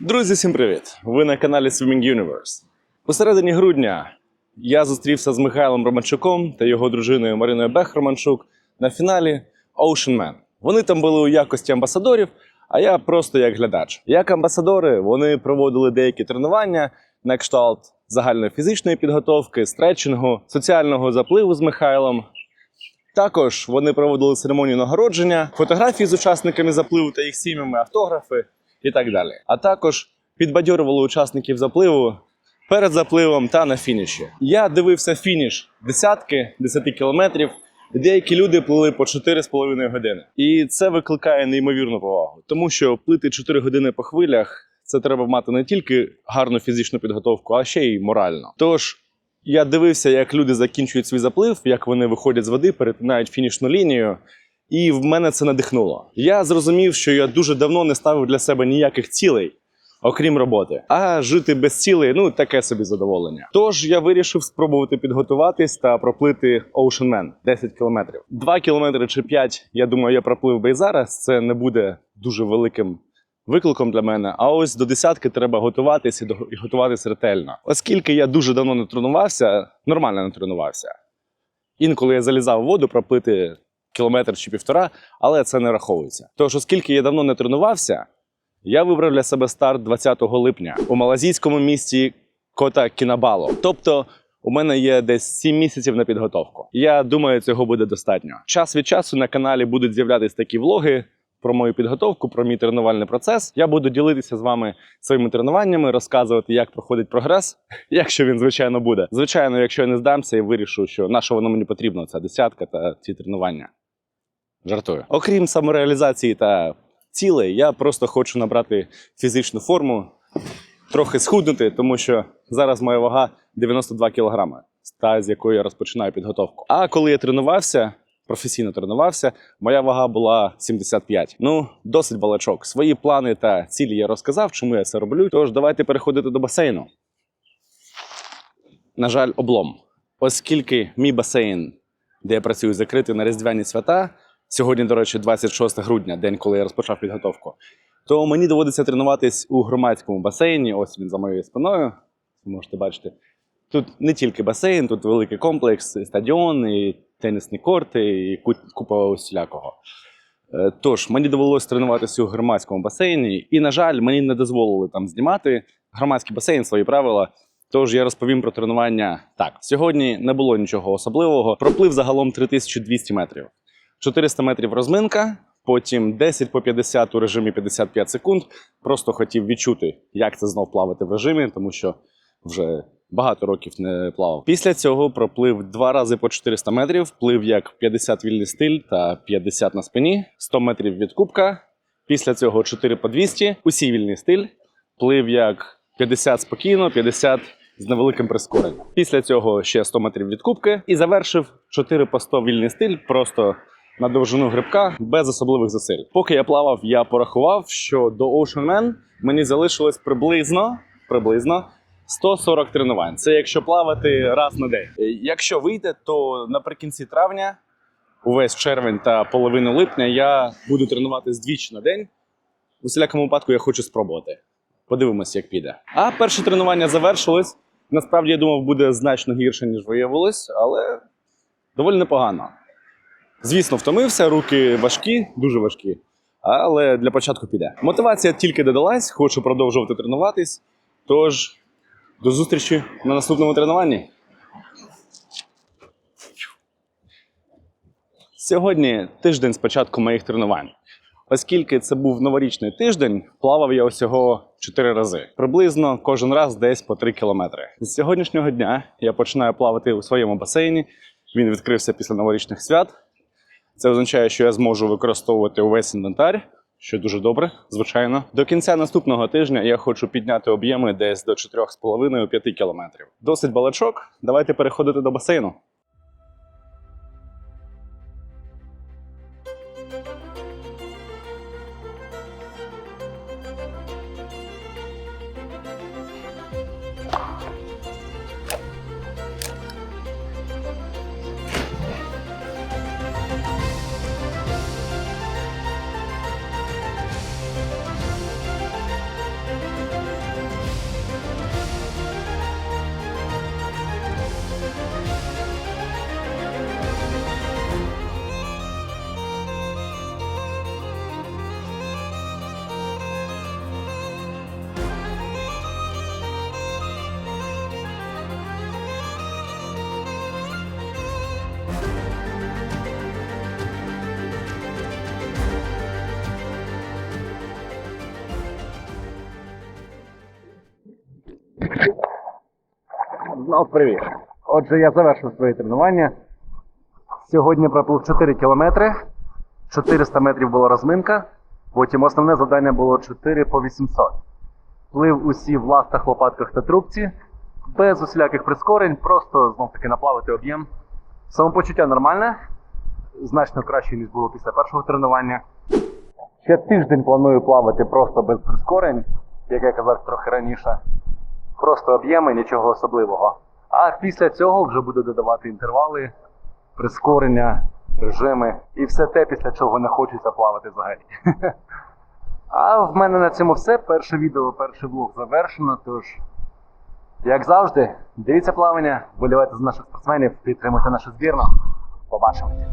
Друзі, всім привіт! Ви на каналі Swimming Universe. У середині грудня я зустрівся з Михайлом Романчуком та його дружиною Мариною Бех Романчук на фіналі Ocean Man. Вони там були у якості амбасадорів, а я просто як глядач. Як амбасадори, вони проводили деякі тренування на кшталт загальної фізичної підготовки, стретчингу, соціального запливу з Михайлом. Також вони проводили церемонію нагородження, фотографії з учасниками запливу та їх сім'ями, автографи і так далі. А також підбадьорювали учасників запливу перед запливом та на фініші. Я дивився фініш десятки, 10 кілометрів. Деякі люди плили по 4,5 години. І це викликає неймовірну повагу, тому що плити 4 години по хвилях це треба мати не тільки гарну фізичну підготовку, а ще й морально. Тож я дивився, як люди закінчують свій заплив, як вони виходять з води, перетинають фінішну лінію. І в мене це надихнуло. Я зрозумів, що я дуже давно не ставив для себе ніяких цілей, окрім роботи. А жити без цілей ну таке собі задоволення. Тож я вирішив спробувати підготуватись та проплити Ocean Man 10 кілометрів. 2 кілометри чи 5, я думаю, я проплив би і зараз. Це не буде дуже великим викликом для мене. А ось до десятки треба готуватися і до- і готуватись ретельно. Оскільки я дуже давно не тренувався, нормально не тренувався. Інколи я залізав в воду проплити кілометр чи півтора, але це не раховується. Тож, оскільки я давно не тренувався, я вибрав для себе старт 20 липня у малазійському місті Кота Кінабало. Тобто, у мене є десь 7 місяців на підготовку. Я думаю, цього буде достатньо. Час від часу на каналі будуть з'являтися такі влоги. Про мою підготовку, про мій тренувальний процес. Я буду ділитися з вами своїми тренуваннями, розказувати, як проходить прогрес, якщо він, звичайно, буде. Звичайно, якщо я не здамся і вирішу, що на що воно мені потрібно, ця десятка та ці тренування. Жартую. Окрім самореалізації та цілей, я просто хочу набрати фізичну форму, трохи схуднути, тому що зараз моя вага 92 кілограми, та з якої я розпочинаю підготовку. А коли я тренувався, професійно тренувався, моя вага була 75. Ну, досить балачок. Свої плани та цілі я розказав, чому я це роблю. Тож давайте переходити до басейну. На жаль, облом. Оскільки мій басейн, де я працюю, закритий на різдвяні свята. Сьогодні, до речі, 26 грудня, день, коли я розпочав підготовку. То мені доводиться тренуватись у громадському басейні. Ось він за моєю спиною. Можете бачити. Тут не тільки басейн, тут великий комплекс, і стадіон, і тенісні корти, і купа усілякого. Е, Тож мені довелося тренуватися у громадському басейні, і, на жаль, мені не дозволили там знімати. Громадський басейн свої правила. Тож я розповім про тренування так. Сьогодні не було нічого особливого. Проплив загалом 3200 метрів. 400 метрів розминка, потім 10 по 50 у режимі 55 секунд. Просто хотів відчути, як це знов плавати в режимі, тому що вже багато років не плавав. Після цього проплив два рази по 400 метрів, плив як 50 вільний стиль та 50 на спині, 100 метрів від кубка. Після цього 4 по 200, усі вільний стиль, плив як 50 спокійно, 50 з невеликим прискоренням. Після цього ще 100 метрів від кубки і завершив 4 по 100 вільний стиль, просто на довжину грибка без особливих зусиль. Поки я плавав, я порахував, що до Ocean Man мені залишилось приблизно, приблизно 140 тренувань. Це якщо плавати раз на день. Е, Якщо вийде, то наприкінці травня, увесь червень та половину липня я буду тренуватись двічі на день. У всілякому випадку я хочу спробувати. Подивимося, як піде. А перше тренування завершилось. Насправді я думав, буде значно гірше, ніж виявилось, але доволі непогано. Звісно, втомився, руки важкі, дуже важкі. Але для початку піде. Мотивація тільки додалась, хочу продовжувати тренуватись. Тож, до зустрічі на наступному тренуванні. Сьогодні тиждень з початку моїх тренувань. Оскільки це був новорічний тиждень, плавав я усього 4 рази. Приблизно кожен раз десь по 3 кілометри. З сьогоднішнього дня я починаю плавати у своєму басейні. Він відкрився після новорічних свят. Це означає, що я зможу використовувати увесь інвентар, що дуже добре, звичайно. До кінця наступного тижня я хочу підняти об'єми десь до 4,5-5 кілометрів. Досить балачок. Давайте переходити до басейну. Знов привіт. Отже, я завершив своє тренування. Сьогодні проплив 4 кілометри, 400 метрів була розминка, потім основне завдання було 4 по 800. Плив усі в ластах, лопатках та трубці, без усіляких прискорень, просто знов таки наплавити об'єм. Самопочуття нормальне, значно краще, ніж було після першого тренування. Ще тиждень планую плавати просто без прискорень, як я казав трохи раніше. Просто об'єми, нічого особливого. А після цього вже буду додавати інтервали, прискорення, режими і все те, після чого не хочеться плавати взагалі. А в мене на цьому все. Перше відео, перший влог завершено. Тож, як завжди, дивіться плавання, вболівайте за наших спортсменів, підтримуйте нашу збірну. Побачимось.